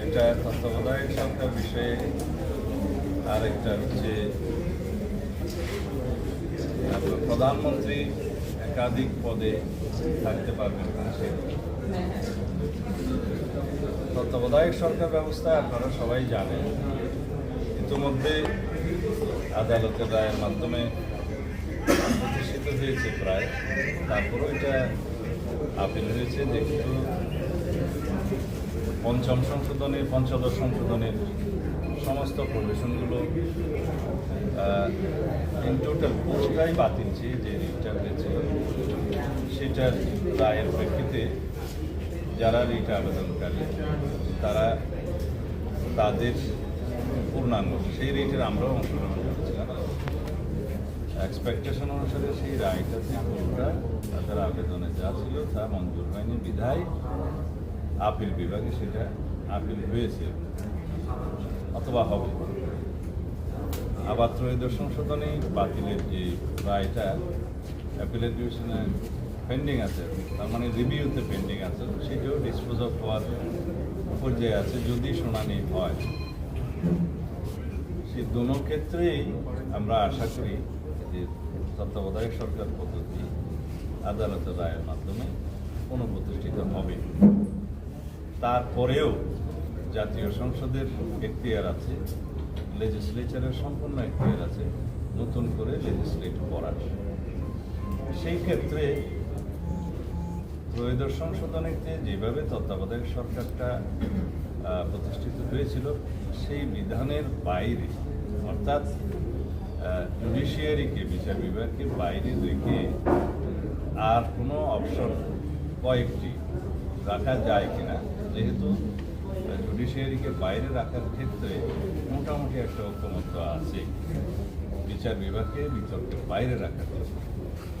একটা তত্ত্বাবধায়ক সরকার বিষয়ে আর একটা হচ্ছে প্রধানমন্ত্রী একাধিক পদে থাকতে পারবেন না তত্ত্বাবধায়ক সরকার ব্যবস্থা আপনারা সবাই জানেন। ইতিমধ্যে আদালতের রায়ের মাধ্যমে প্রতিষ্ঠিত হয়েছে প্রায়, তারপরেও এটা আপিল হয়েছে, যেহেতু পঞ্চম সংশোধনের, পঞ্চদশ সংশোধনের সমস্ত প্রভিশনগুলো ইন টোটাল পুরোটাই বাতিল যে যে রিটটা সেটার রায়ের প্রেক্ষিতে যারা রিট আবেদনকারী, তারা তাদের পূর্ণাঙ্গ, সেই রিটের আমরাও অংশগ্রহণ করেছিলাম। এক্সপেকটেশন অনুসারে সেই রায়টা পুরোটা তাদের আবেদনে যা ছিল তা মঞ্জুর হয়নি। বিধায় আপিল বিভাগে সেটা আপিল হয়েছে। অথবা হবে। আবার ত্রয়োদশ সংশোধনী বাতিলের যে রায়টা, অ্যাপিলের ডিভিশনে পেন্ডিং আছে। তার মানে রিভিউতে পেন্ডিং আছে। সেটাও ডিসপোজ অফ হওয়ার পর্যায়ে আছে। যদি শুনানি হয় সেই দোনো ক্ষেত্রেই আমরা আশা করি যে তত্ত্বাবধায়ক সরকার পদ্ধতি আদালতের রায়ের মাধ্যমে পুনঃপ্রতিষ্ঠিত হবে। তারপরেও জাতীয় সংসদের এখতিয়ার আছে লেজিসলেচারের সম্পূর্ণ এখতিয়ার আছে, নতুন করে লেজিসলেট করার। সেই ক্ষেত্রে ত্রয়োদশ সংশোধনীতে যেভাবে তত্ত্বাবধায়ক সরকারটা প্রতিষ্ঠিত হয়েছিল, সেই বিধানের বাইরে, অর্থাৎ জুডিশিয়ারিকে বিচার বিভাগকে বাইরে রেখে আর কোনো অপশন কয়েকটি রাখা যায় কিনা যেহেতু জুডিশিয়ারিকে বাইরে রাখার ক্ষেত্রে মোটামুটি একটা ঐক্যমত্য আছে। বিচার বিভাগকে বিতর্কের বাইরে রাখার জন্য।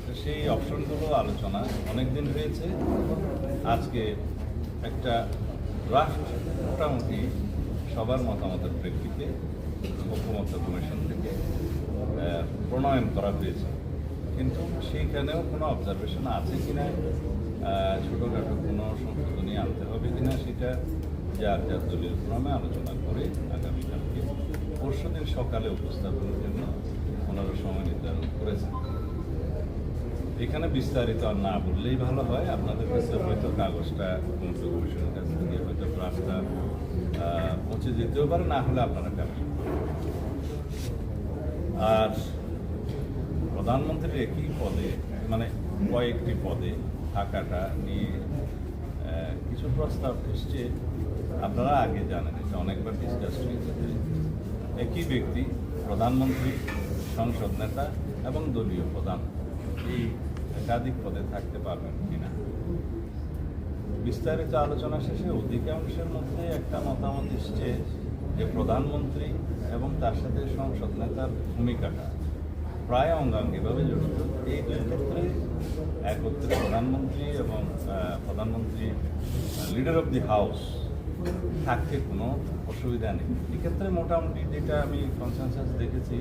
তো সেই অপশনগুলো আলোচনা অনেক দিন হয়েছে। আজকে একটা ড্রাফট মোটামুটি সবার মতামতের প্রেক্ষিতে ঐক্যমত্য কমিশন থেকে প্রণয়ন করা হয়েছে। কিন্তু সেইখানেও কোনো অবজারভেশন আছে কি না ছোটোখাটো কোনো সংশোধনী আনতে হবে কি না সেটা যার যার দলীয় ক্রমে আলোচনা করে আগামীকালকে পরশু দিন সকালে উপস্থাপনের জন্য ওনারা সময় নির্ধারণ করেছেন। এখানে বিস্তারিত আর না বললেই ভালো হয়। আপনাদের কাছে হয়তো কাগজটা মুক্ত কমিশনের কাছ থেকে, হয়তো ড্রাফটটা পৌঁছে যেতেও পারে, না হলে আপনারা কাগজ আর প্রধানমন্ত্রীর একই পদে মানে কয়েকটি পদে থাকাটা নিয়ে কিছু প্রস্তাব এসছে। আপনারা আগে জানেন, এটা অনেকবার ডিসকাস হয়েছে। একই ব্যক্তি, প্রধানমন্ত্রী, সংসদ নেতা এবং দলীয় প্রধান, এই একাধিক পদে থাকতে পারবেন কিনা? বিস্তারিত আলোচনা শেষে অধিকাংশের মধ্যে একটা মতামত এসছে যে প্রধানমন্ত্রী এবং তার সাথে সংসদ নেতার ভূমিকাটা প্রায় অঙ্গাঙ্গিভাবে জড়িত। এই দুই ক্ষেত্রে একত্রে প্রধানমন্ত্রী এবং প্রধানমন্ত্রী লিডার অফ দি হাউস থাকতে কোনো অসুবিধা নেই। এক্ষেত্রে মোটামুটি যেটা আমি কনসেনসাস দেখেছি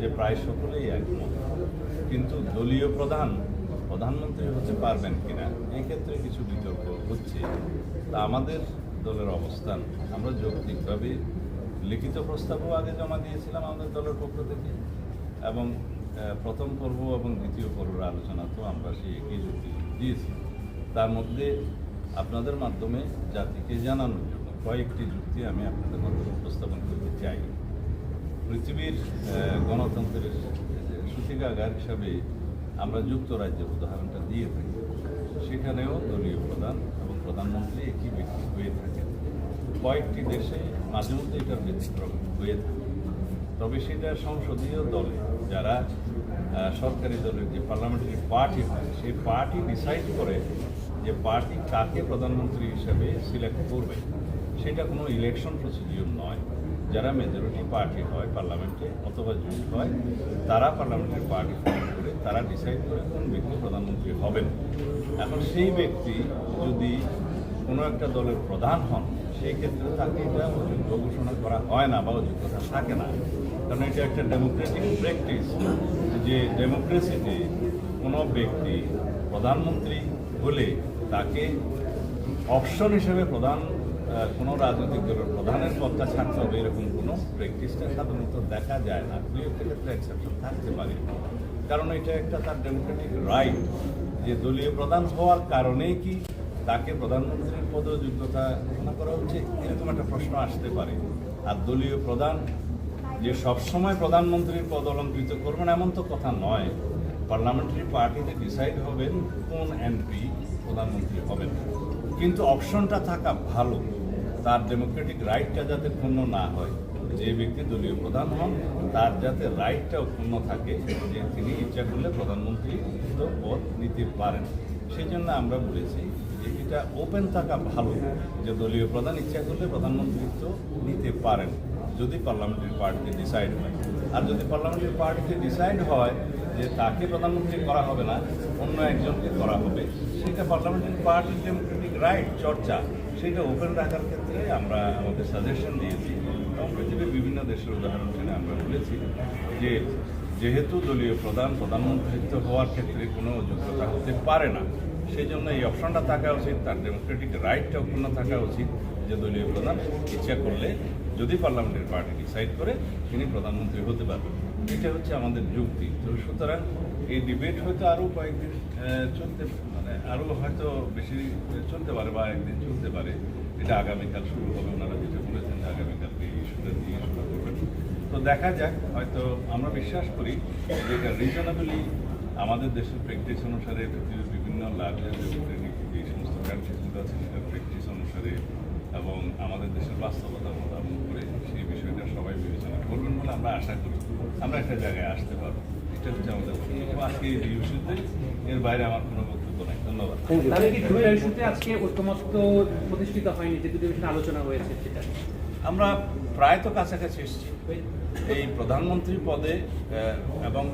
যে প্রায় সকলেই একমত। কিন্তু দলীয় প্রধান, প্রধানমন্ত্রী হতে পারবেন কিনা এই ক্ষেত্রে কিছু বিতর্ক হচ্ছে। তা আমাদের দলের অবস্থান। আমরা যৌক্তিকভাবে লিখিত প্রস্তাবও আগে জমা দিয়েছিলাম আমাদের দলের পক্ষ থেকে। এবং প্রথম পর্ব এবং দ্বিতীয় পর্বের আলোচনা তো আমরা সেই একই যুক্তি দিয়েছি। তার মধ্যে আপনাদের মাধ্যমে জাতিকে জানানোর জন্য কয়েকটি যুক্তি আমি আপনাদের মাধ্যমে উপস্থাপন করতে চাই। পৃথিবীর গণতন্ত্রের সূতিকাগার হিসাবে আমরা যুক্তরাজ্যের উদাহরণটা দিয়ে থাকি। সেখানেও দলীয় প্রধান এবং প্রধানমন্ত্রী একই ব্যক্তি হয়ে থাকেন। কয়েকটি দেশে মাঝে মধ্যে এটার ব্যতিক্রম হয়ে থাকে। তবে সেটা সংসদীয় দলে যারা সরকারি দলের যে পার্লামেন্টারি পার্টি হয়, সেই পার্টি ডিসাইড করে যে পার্টি কাকে প্রধানমন্ত্রী হিসাবে সিলেক্ট করবে, সেটা কোনো ইলেকশন প্রসিডিউর নয়। যারা মেজরিটি পার্টি হয় পার্লামেন্টে অথবা জুট হয়, তারা পার্লামেন্টের পার্টি করে, তারা ডিসাইড করে কোন ব্যক্তি প্রধানমন্ত্রী হবেন। এখন সেই ব্যক্তি যদি কোনো একটা দলের প্রধান হন সেই ক্ষেত্রে তাকে এটা অযোগ্য ঘোষণা করা হয় না বা অযোগ্যতা থাকে না। কারণ এটা একটা ডেমোক্রেটিক প্র্যাকটিস যে ডেমোক্রেসিতে কোনো ব্যক্তি প্রধানমন্ত্রী হলে তাকে অপশন হিসেবে প্রধান কোনো রাজনৈতিক দলের প্রধানের পদটা ছাড়তে হবে এরকম কোনো প্র্যাকটিসটা সাধারণত দেখা যায় না। দুই একটা ক্ষেত্রে এক্সেপশন থাকতে পারে। কারণ এটা একটা তার ডেমোক্রেটিক রাইট যে দলীয় প্রধান হওয়ার কারণেই কি তাকে প্রধানমন্ত্রীর পদ যোগ্যতা ঘোষণা করা হচ্ছে এরকম একটা প্রশ্ন আসতে পারে। আর দলীয় প্রধান যে সবসময় প্রধানমন্ত্রীর পদ অলঙ্কৃত করবেন এমন তো কথা নয়। পার্লামেন্টারি পার্টিতে ডিসাইড হবেন কোন এমপি প্রধানমন্ত্রী হবেন। কিন্তু অপশনটা থাকা ভালো। তার ডেমোক্রেটিক রাইটটা যাতে ক্ষুণ্ণ না হয়। যে ব্যক্তি দলীয় প্রধান হন, তার যাতে রাইটটাও ক্ষুণ্ণ থাকে, যে তিনি ইচ্ছা করলে প্রধানমন্ত্রী পদ নিতে পারেন। সেই জন্য আমরা বলেছি যে এটা ওপেন থাকা ভালো, যে দলীয় প্রধান ইচ্ছা করলে প্রধানমন্ত্রিত্ব নিতে পারেন, যদি পার্লামেন্টারি পার্টিতে ডিসাইড হয়। আর যদি পার্লামেন্টারি পার্টিতে ডিসাইড হয় যে তাকে প্রধানমন্ত্রী করা হবে না, অন্য একজনকে করা হবে, সেটা পার্লামেন্টারি পার্টির ডেমোক্রেটিক রাইট চর্চা, সেটা ওপেন রাখার ক্ষেত্রে আমরা আমাদের সাজেশন দিয়েছি। এবং পৃথিবীর বিভিন্ন দেশের উদাহরণ টেনে আমরা বলেছি যে যেহেতু দলীয় প্রধান, প্রধানমন্ত্রিত্ব হওয়ার ক্ষেত্রে কোনো যোগ্যতা হতে পারে না সেই জন্য এই অপশনটা থাকা উচিত, তার ডেমোক্রেটিক রাইটটা অক্ষুণ্ণ থাকা উচিত যে দলীয় প্রধান ইচ্ছা করলে যদি পার্লামেন্টের পার্টি ডিসাইড করে, তিনি প্রধানমন্ত্রী হতে পারবেন। এটা হচ্ছে আমাদের যুক্তি। তো সুতরাং এই ডিবেট হয়তো আরও কয়েকদিন চলতে মানে আরও হয়তো বেশি চলতে পারে বা একদিন চলতে পারে। এটা আগামীকাল শুরু হবে, ওনারা যেটা বলেছেন যে আগামীকালকে এই ইস্যুটা দিয়ে শুরু করবেন। তো দেখা যাক, হয়তো আমরা বিশ্বাস করি যে এটা রিজনেবলি আমাদের দেশের প্র্যাকটিস অনুসারে পৃথিবীর বিভিন্ন লার্জার যে সমস্ত কান্ট্রিজগুলো আছে সেটার প্র্যাকটিস অনুসারে এবং আমাদের দেশের বাস্তবতা মোতাবেক করে সেই বিষয়টা সবাই বিবেচনা করবেন বলে আমরা আশা করি। আমরা একটা জায়গায় আসতে পারব। এটা হচ্ছে আমাদের বক্তব্য। আজকে এই ইস্যুতে এর বাইরে আমার কোনো বক্তব্য নাই। ধন্যবাদ। তাহলে কি দুই ইস্যুতে আজকে ঐক্যমত্য প্রতিষ্ঠিত হয়নি যে দুটো বিষয়ে আলোচনা হয়েছে সেটা? আমরা প্রায় তো কাছাকাছি এসেছি। এই প্রধানমন্ত্রী পদে আহ, এবং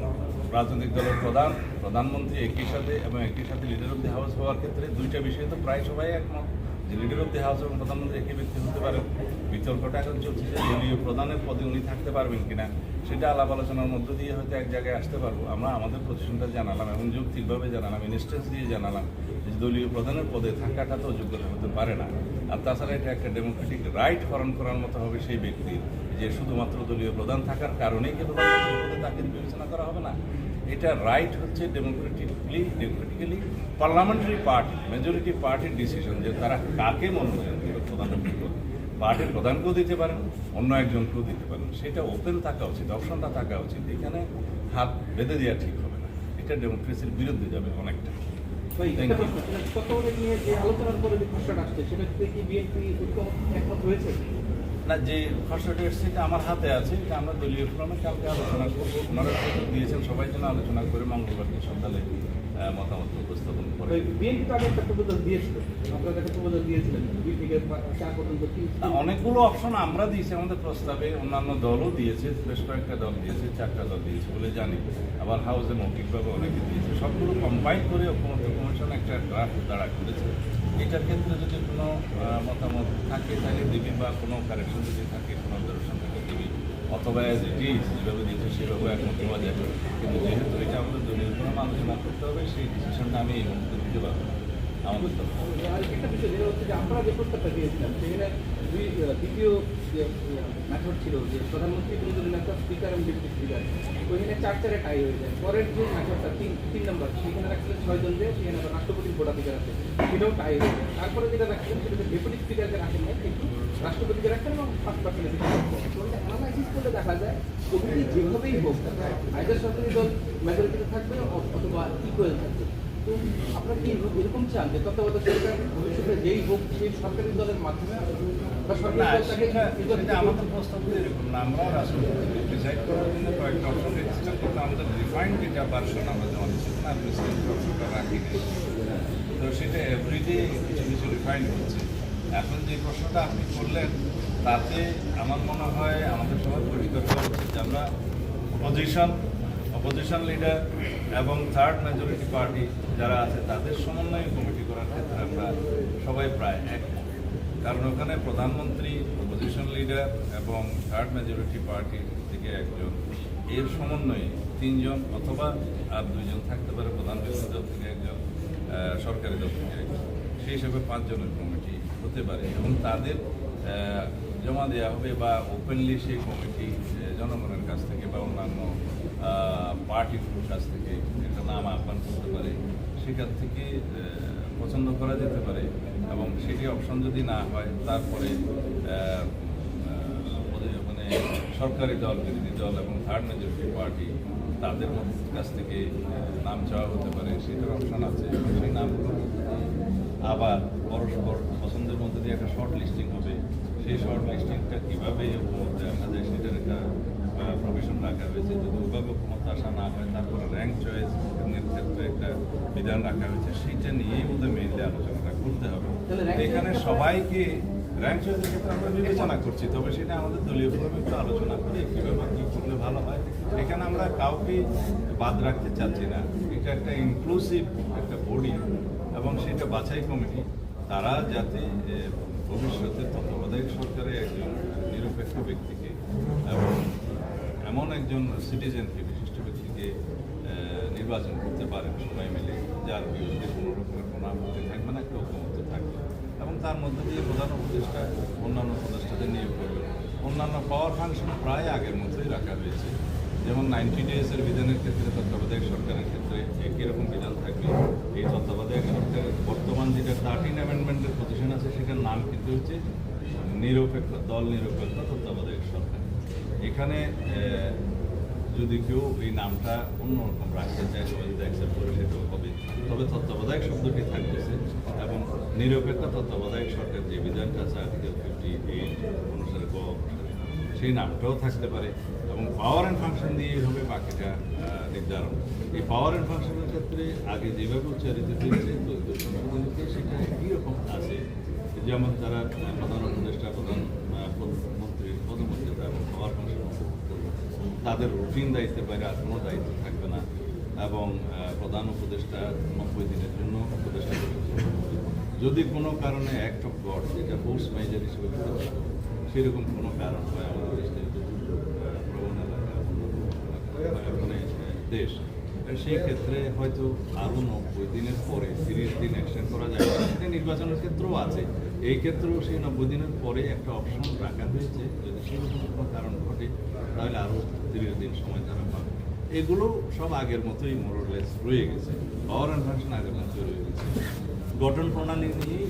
রাজনৈতিক দলের প্রধান প্রধানমন্ত্রী একই সাথে এবং একই সাথে লিডার অফ দি হাউস হওয়ার ক্ষেত্রে দুইটা বিষয়ে তো প্রায় সবাই একমত যে লিডার অফ দি হাউস এবং প্রধানমন্ত্রী একই ব্যক্তি হতে পারেন। বিতর্কটা এখন চলছে যে দলীয় প্রধানের পদে উনি থাকতে পারবেন কিনা, সেটা আলাপ আলোচনার মধ্য দিয়ে হয়তো এক জায়গায় আসতে পারব। আমরা আমাদের পজিশনটা জানালাম এবং যৌক্তিকভাবে জানালাম ইনস্টেন্স দিয়ে জানালাম যে দলীয় প্রধানের পদে থাকাটা তো যোগ্যতা হতে পারে না। আর তাছাড়া এটা একটা ডেমোক্রেটিক রাইট হরণ করার মতো হবে সেই ব্যক্তির, যে শুধুমাত্র দলীয় প্রধান থাকার কারণেই কি প্রধানমন্ত্রী পদে তাকে বিবেচনা করা হবে না? এটা রাইট হচ্ছে democratically democratically parliamentary party majority পার্টির ডিসিশন যে তারা কাকে মনোনয়ন দেবে, প্রধানমন্ত্রী পার্টির প্রধানকেও দিতে পারেন, অন্য একজনকেও দিতে পারেন। সেটা ওপেন থাকা উচিত অপশনটা থাকা উচিত। এখানে হাত বেঁধে দেওয়া ঠিক হবে না। এটা ডেমোক্রেসির বিরুদ্ধে যাবে অনেকটা। না যে খসড়াটা এসছে এটা আমার হাতে আছে এটা আমরা দলীয় ফোরামে কালকে আলোচনা করব। ওনারা দিয়েছেন সবাই যেন আলোচনা করে মঙ্গলবারকে সকালে মতামত উপস্থাপন করে। অনেকগুলো অপশন আমরা দিয়েছি আমাদের প্রস্তাবে। অন্যান্য দলও দিয়েছে বেশ কয়েকটা দল দিয়েছে চারটা দল দিয়েছে বলে জানি। আবার হাউসে মৌখিকভাবে অনেকে দিয়েছে। সবগুলো কম্বাইন করে ঐক্যমত্য কমিশন একটা ড্রাফট দাঁড়া করেছে। এটার ক্ষেত্রে যদি কোনো মতামত থাকে তাহলে দিবি বা কোনো কারেকশন যদি থাকে কোনো অথবা অ্যাজ ইট ইজ যেভাবে দিচ্ছে সেভাবে এখন দেওয়া যাবে কিন্তু যেহেতু এটা আমাদের দলীয় কোনো আলোচনা করতে হবে, সেই ডিসিশনটা আমি এই মুহূর্তে দিতে পারব না। আমাদের একটা বিষয় হচ্ছে যে আপনারা যে প্রস্তাবটা দিয়েছিলেন, সেখানে দুই দ্বিতীয় যে মেথড ছিল যে প্রধানমন্ত্রী বিরোধী নেতা স্পিকার এবং ডেপুটি স্পিকার ওইখানে চার চারে টাই হয়ে যায়। পরের যে মেথডটা তিন তিন নম্বর সেখানে রাখছিলেন ছয়জন যে, সেখানে রাষ্ট্রপতির ভোটাধিকার আছে, সেটাও টাই হয়ে যায়। তারপরে যেটা রাখছিলেন, সেটা ডেপুটি স্পিকারকে রাখেন রাষ্ট্রপতিকে রাখছেন এবং পাঁচ পার্সেন্টের অ্যানালাইসিস করলে দেখা যায় যেভাবেই হোক আইদার সরকারি দল মেজরিটিতে থাকবে অথবা ইকুয়াল থাকবে। আপনারা কি এরকম চান যে তত্ত্বাবধায়ক সরকার ভবিষ্যতে যেই হোক সেই সরকারি দলের মাধ্যমে? আমাদের এরকম না। আমরা রাষ্ট্রপতি ডিসাইড করার জন্য কয়েকটা অপশন রেজিস্টার করতে আমাদের রিফাইন্ড যেটা ভার্সন না প্রেসিডেন্ট অপশনটা রাখি তো সেটা এভরিডে কিছু কিছু রিফাইন্ড হচ্ছে। এখন যে প্রশ্নটা আপনি করলেন তাতে আমার মনে হয় আমাদের সবার পরিষ্কার করা উচিত যে আমরা অপোজিশন অপোজিশন লিডার এবং থার্ড মেজরিটি পার্টি যারা আছে, তাদের সমন্বয় কমিটি করার ক্ষেত্রে আমরা সবাই প্রায় এক। কারণ ওখানে প্রধানমন্ত্রী অপোজিশন লিডার এবং থার্ড মেজরিটি পার্টি থেকে একজন। এর সমন্বয়ে তিনজন অথবা আর দুইজন থাকতে পারে প্রধান বিরোধী দল থেকে একজন সরকারি দল থেকে একজন। সেই হিসাবে পাঁচজনের কমিটি হতে পারে এবং তাদের জমা দেওয়া হবে বা ওপেনলি সেই কমিটি জনগণের কাছ থেকে বা অন্যান্য পার্টিগুলোর কাছ থেকে একটা নাম আহ্বান করতে পারে, সেখান থেকে পছন্দ করা যেতে পারে এবং সেটি অপশন যদি না হয়, তারপরে মানে সরকারি দল, বিরোধী দল এবং থার্ড মেজরিটি পার্টি তাদের কাছ থেকে নাম চাওয়া হতে পারে, সেটার অপশন আছে, সেই নামগুলো। আবার পরস্পর পছন্দের মধ্যে দিয়ে একটা শর্ট লিস্টিং হবে, সেই শর্ট লিস্টিংটা কীভাবে দেখা যায়, সেটার একটা প্রভিশন রাখা হয়েছে যদি উপমত আসা না হয় তারপরে র্যাঙ্ক চয়েস এর ক্ষেত্রে একটা বিধান রাখা হয়েছে সেইটা নিয়েই ওদের মেইনলি আলোচনাটা করতে হবে। এখানে সবাইকে র্যাঙ্ক চয়েসের ক্ষেত্রে আমরা বিবেচনা করছি তবে সেটা আমাদের দলীয় ভাবে একটু আলোচনা করে কীভাবে কী করলে ভালো হয়। এখানে আমরা কাউকে বাদ রাখতে চাচ্ছি না এটা একটা ইনক্লুসিভ একটা বডি এবং সেটা বাছাই কমিটি তারা যাতে ভবিষ্যতে তত্ত্বাবধায়ক সরকারে একজন নিরপেক্ষ ব্যক্তিকে এবং এমন একজন সিটিজেনকে বিশিষ্ট ব্যক্তিকে নির্বাচন করতে পারেন সবাই মিলে, যার বিরুদ্ধে কোনো রকমের কোনো আপত্তি থাকবে না, কেউ ঐক্যমত্য থাকবে এবং তার মধ্যে দিয়ে প্রধান উপদেষ্টা, অন্যান্য উপদেষ্টাদের নিয়োগ করবে অন্যান্য পাওয়ার ফাংশন প্রায় আগের মতোই রাখা হয়েছে। যেমন নাইনটি ডেজের বিধানের ক্ষেত্রে, তত্ত্বাবধায়ক সরকারের ক্ষেত্রে একই রকম বিধান থাকবে। এই তত্ত্বাবধায়ক সরকারের বর্তমান যেটা থার্টিন অ্যামেন্ডমেন্টের পজিশন আছে, সেটার নাম কিন্তু হচ্ছে নিরপেক্ষ, দল নিরপেক্ষ এখানে যদি কেউ এই নামটা অন্যরকম রাখতে চায়, সবাই যদি অ্যাকসেপ্ট করে, সেটাও হবে। তবে তত্ত্বাবধায়ক শব্দটি থাকতেছে এবং নিরপেক্ষ তত্ত্বাবধায়ক সরকার যে বিধানটা আছে আর্টিকেল ফিফটি এইট অনুসারে অনুসারে সেই নামটাও থাকতে পারে এবং পাওয়ার অ্যান্ড ফাংশন দিয়ে হবে বাকিটা নির্ধারণ। এই পাওয়ার অ্যান্ড ফাংশনের ক্ষেত্রে আগে যেভাবে উচ্চারিত হয়েছে সংশোধনীতে সেটা একই রকম আছে? যেমন তারা প্রধান উপদেষ্টা, প্রধান আহ, এবং ফাংশন তাদের রুটিন দায়িত্বের বাইরে আর কোনো দায়িত্ব থাকবে না এবং প্রধান উপদেষ্টা নব্বই দিনের জন্য উপদেষ্টা যদি কোনো কারণে অ্যাক্ট অফ গড যেটা ফোর্স মেজর হিসেবে সেরকম কোনো কারণ হয় আমাদের দেশে প্রবণ এলাকা মানে, দেশ সেই ক্ষেত্রে হয়তো আরও নব্বই দিনের পরে তিরিশ দিন এক্সটেন্ড করা যায়। নির্বাচনের ক্ষেত্রেও আছে। এই ক্ষেত্রেও সেই নব্বই দিনের পরে একটা অপশন রাখা হয়েছে। যদি সেরকম কোনো কারণ ঘটে, তাহলে আরও দীর্ঘদিন দিন সময় তারা পাবে। এগুলো সব আগের মতোই মোরলেস রয়ে গেছে। পাওয়ার অ্যান্ড আগের মতোই রয়ে গেছে। গঠন প্রণালী নিয়েই